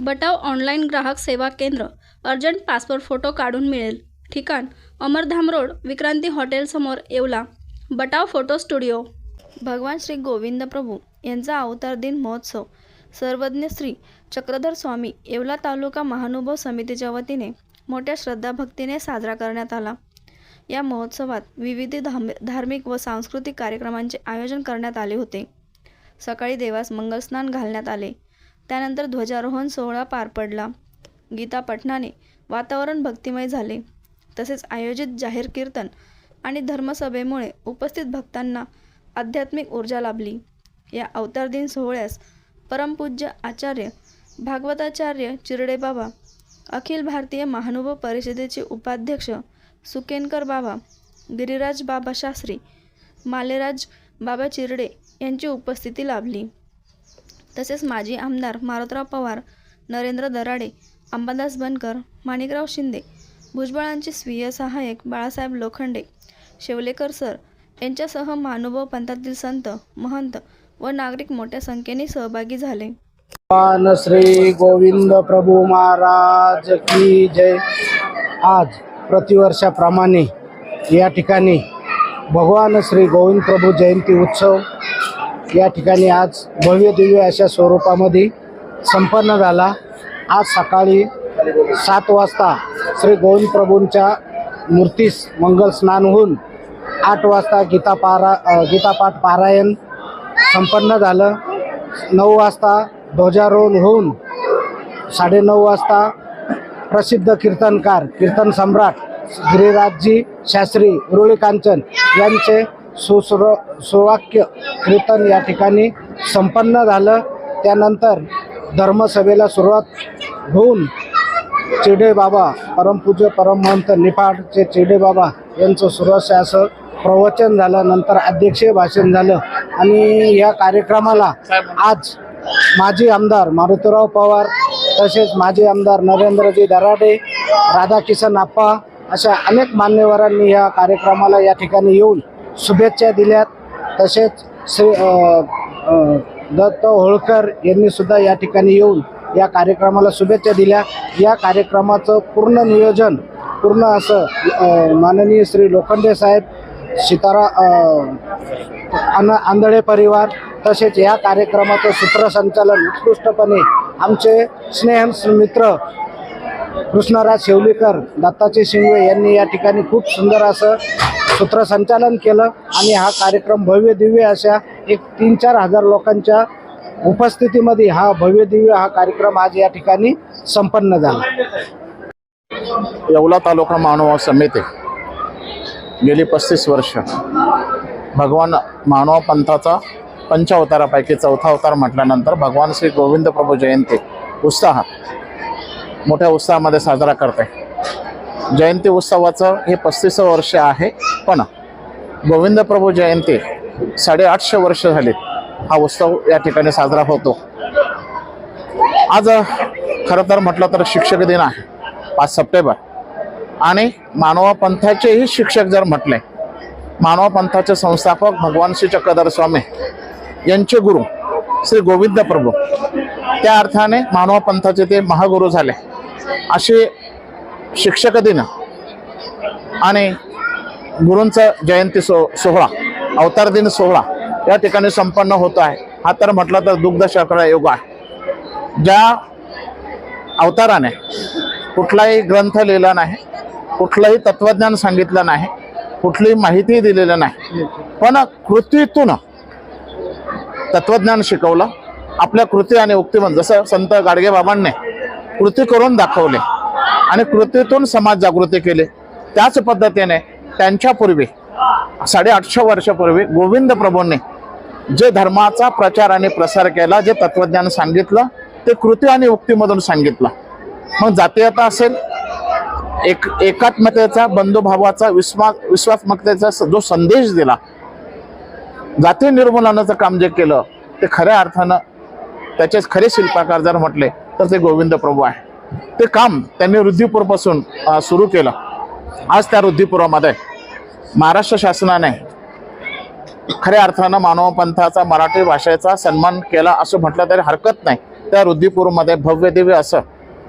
बटाव online ग्राहक सेवा केंद्र अर्जंट पासपोर्ट फोटो काढून मिळेल. ठिकाण अमरधाम रोड विक्रांती हॉटेलसमोर येवला. Batav photo studio. भगवान श्री गोविंद प्रभू यांचा अवतार दिन महोत्सव. सर्वज्ञ श्री चक्रधर स्वामी येवला तालुका महानुभव समितीच्या वतीने मोठ्या श्रद्धाभक्तीने साजरा करण्यात आला. या महोत्सवात विविध धाम धार्मिक व सांस्कृतिक कार्यक्रमांचे आयोजन करण्यात आले होते. सकाळी देवास मंगलस्नान घालण्यात आले. त्यानंतर ध्वजारोहण सोहळा पार पडला. गीता पठणाने वातावरण भक्तिमय झाले. तसेच आयोजित जाहीर कीर्तन आणि धर्मसभेमुळे उपस्थित भक्तांना आध्यात्मिक ऊर्जा लाभली. या अवतार दिन सोहळ्यास परमपूज्य आचार्य भागवताचार्य चिरडे बाबा अखिल भारतीय महानुभव परिषदेचे उपाध्यक्ष सुकेनकर बाबा गिरिराज बाबा शास्त्री मालेराज बाबा चिरडे यांची उपस्थिती लाभली. तसेच माजी आमदार मारुतराव पवार नरेंद्र दराडे अंबादास बनकर माणिकराव शिंदे भुजबळांचे स्वीय सहाय्यक बाळासाहेब लोखंडे शेवलेकर सर यांच्यासह महानुभव पंथातील संत महंत व नागरिक मोठ्या संख्येने सहभागी झाले. श्री गोविंद प्रभू महाराज की जय. आज प्रतिवर्षाप्रमाणे या ठिकाणी भगवान श्री गोविंद प्रभू जयंती उत्सव या ठिकाणी आज भव्य दिव्य अशा स्वरूपामध्ये संपन्न झाला. आज सकाळी सात वाजता श्री गोविंद प्रभूंच्या मूर्तीस मंगल स्नान होऊन आठ वाजता गीता पारा गीतापाठ पारायण संपन्न झालं. नऊ वाजता ध्वजारोहण होऊन साडेनऊ वाजता प्रसिद्ध कीर्तनकार कीर्तन सम्राट गिरिराजजी शास्त्री उरुळी कांचन यांचे सुसुर सुवाक्य कीर्तन या ठिकाणी संपन्न झालं. त्यानंतर धर्मसभेला सुरुवात होऊन चिडे बाबा परमपूज्य परमहंत निफाडचे चिडे बाबा यांचं सुरस्य असं प्रवचन झालं. नंतर अध्यक्षीय भाषण झालं. आणि या कार्यक्रमाला आज माजी आमदार मारुतीराव पवार तसेच माजी आमदार नरेंद्रजी दराडे राधाकिशन आप्पा अशा अनेक मान्यवरांनी या कार्यक्रमाला या ठिकाणी येऊन शुभेच्छा दिल्यात. तसेच श्री दत्त होळकर यांनी सुद्धा या ठिकाणी येऊन या कार्यक्रमाला शुभेच्छा दिल्या. या कार्यक्रमाचं पूर्ण नियोजन पूर्ण असं माननीय श्री लोखंडे साहेब सितारा अन आंधळे परिवार तसेच या कार्यक्रमाचं सूत्रसंचालन उत्कृष्टपणे आमचे स्नेह मित्र कृष्णराज शेवलीकर दत्ताचे शिंगवे यांनी या ठिकाणी खूप सुंदर असं सूत्रसंचालन केलं आणि हा कार्यक्रम भव्य दिव्य अशा एक तीन चार हजार लोकांच्या उपस्थितीमध्ये हा भव्य दिव्य हा कार्यक्रम आज या ठिकाणी संपन्न झाला. येवला तालुका मानव समिती गेली पस्तीस वर्ष. भगवान मानव पंथाचा पंचावतारापैकी चौथा अवतार म्हटल्यानंतर भगवान श्री गोविंद प्रभू जयंती उत्साह मोठ्या उत्साहामध्ये साजरा करते. जयंती उत्सवाचं हे पस्तीसं वर्ष आहे. पण गोविंद प्रभू जयंती साडेआठशे वर्ष झाली हा उत्सव या ठिकाणी साजरा होतो. आज खरं तर म्हटलं तर शिक्षक दिन आहे. पाच सप्टेंबर. आणि मानवा पंथाचेही शिक्षक जर म्हटले मानवा पंथाचे संस्थापक भगवान श्री चक्रधर स्वामी यांचे गुरु श्री गोविंद प्रभू त्या अर्थाने मानवा पंथाचे ते महागुरु झाले. असे शिक्षक दिन. आणि गुरूंचा जयंती सो सोहळा अवतार दिन सोहळा या ठिकाणी संपन्न होत आहे. हा तर म्हटलं तर दुग्ध शर्करा योग आहे. ज्या अवताराने कुठलाही ग्रंथ लिहिला नाही कुठलंही तत्वज्ञान सांगितलं नाही कुठलीही माहिती दिलेलं नाही पण कृतीतून तत्वज्ञान शिकवलं आपल्या कृती आणि उक्तीमध्ये जसं संत गाडगे बाबांनी कृती करून दाखवले आणि कृतीतून समाज जागृती केली. त्याच पद्धतीने त्यांच्यापूर्वी साडेआठशे वर्षापूर्वी गोविंद प्रभूंनी जे धर्माचा प्रचार आणि प्रसार केला जे तत्वज्ञान सांगितलं ते कृती आणि उक्तीमधून सांगितलं. मग जातीयता असेल एक एकात्मतेचा बंधुभावाचा विश्वास विश्वात्मकतेचा स- जो संदेश दिला जाती निर्मूलनाचं काम जे केलं ते खऱ्या अर्थानं त्याचे खरे शिल्पकार जर म्हटले तर ते गोविंद प्रभू आहे ते काम त्यांनी रुद्धिपूरपासून सुरू केलं. आज त्या रुद्धिपुरामध्ये महाराष्ट्र शासनाने खऱ्या अर्थानं मानव पंथाचा मराठी भाषेचा सन्मान केला असं म्हटलं तरी हरकत नाही. त्या रुद्दीपूरमध्ये भव्य दिव्य असं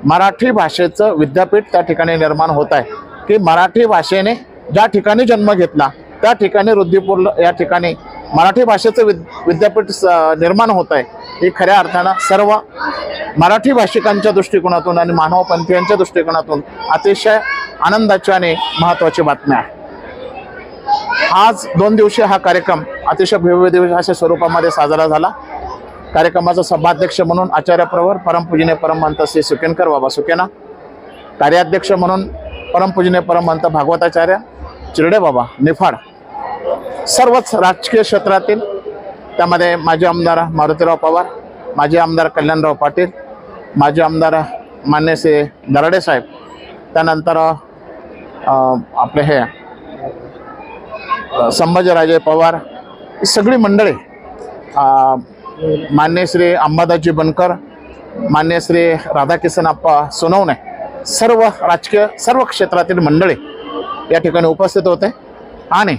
मराठी भाषेचं विद्यापीठ त्या ठिकाणी निर्माण होत आहे. की मराठी भाषेने ज्या ठिकाणी जन्म घेतला त्या ठिकाणी रुद्दीपूर या ठिकाणी मराठी भाषेचं विद विद्यापीठ स- निर्माण होत आहे. ही खऱ्या अर्थानं सर्व मराठी भाषिकांच्या दृष्टिकोनातून आणि मानवपंथीयांच्या दृष्टिकोनातून अतिशय आनंदाची आणि महत्त्वाची बातमी आहे. आज दोन दिवसीय हा कार्यक्रम अतिशय भव्य दिवस अशा स्वरूपामध्ये साजरा झाला. कार्यक्रमाचा सभाध्यक्ष म्हणून आचार्य प्रवर परमपूजनीय परमहंत श्री सुकेनकर बाबा सुकेना कार्याध्यक्ष म्हणून परमपूजनीय परमहंत भागवताचार्य चिरडे बाबा निफाड. सर्वच राजकीय क्षेत्रातील त्यामध्ये माजी आमदार मारुतीराव पवार माजी आमदार कल्याणराव पाटील माजी आमदार मान्य श्री दराडे साहेब. त्यानंतर आपले हे संभाजीराजे पवार ही सगळी मंडळी मान्य श्री अंबादाजी बनकर मान्य श्री राधाकिशन आप्पा सोनवणे सर्व राजकीय सर्व क्षेत्रातील मंडळी या ठिकाणी उपस्थित होते. आणि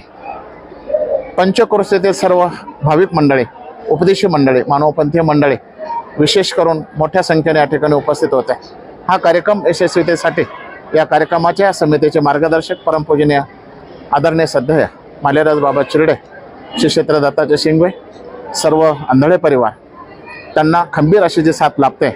पंचक्रोशीतील सर्व भाविक मंडळी उपदेशी मंडळी मानवपंथीय मंडळी विशेष करून मोठ्या संख्येने या ठिकाणी उपस्थित होते. हा कार्यक्रम यशस्वीतेसाठी या कार्यक्रमाच्या समितीचे मार्गदर्शक परमपूजनीय आदरणीय सध्या मालेराज बाबा चिरडे श्री क्षेत्र दत्ताचे शिंगवे सर्व आंधळे परिवार त्यांना खंबीर अशी जी साथ लाभते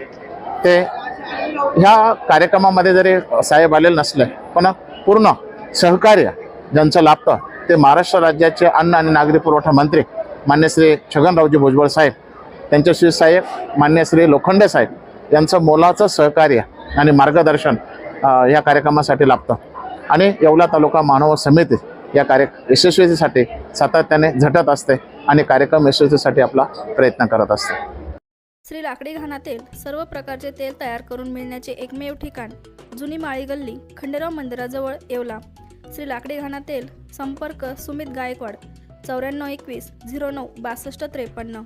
ते ह्या कार्यक्रमामध्ये जरी साहेब आलेले नसले पण पूर्ण सहकार्य ज्यांचं लाभतं ते महाराष्ट्र राज्याचे अन्न आणि नागरी पुरवठा मंत्री मान्य श्री छगनरावजी भुजबळ साहेब त्यांच्याशी साहेब मान्य श्री लोखंडे साहेब यांचं मोलाचं सहकार्य आणि मार्गदर्शन या कार्यक्रमासाठी लाभतं. आणि येवला तालुका मानव समिती या कार्य यशस्वीसाठी सातत्याने झटत असते आणि कार्यक्रम यशस्वीसाठी आपला प्रयत्न करत असते. श्री लाकडी घाणातील सर्व प्रकारचे तेल तयार करून मिळण्याचे एकमेव ठिकाण जुनी माळी गल्ली खंडेराव मंदिराजवळ येवला. श्री लाकडी घाना तेल संपर्क सुमित गायकवाड चौऱ्याण्णव एकवीस झिरो नऊ बासष्ट त्रेपन्न.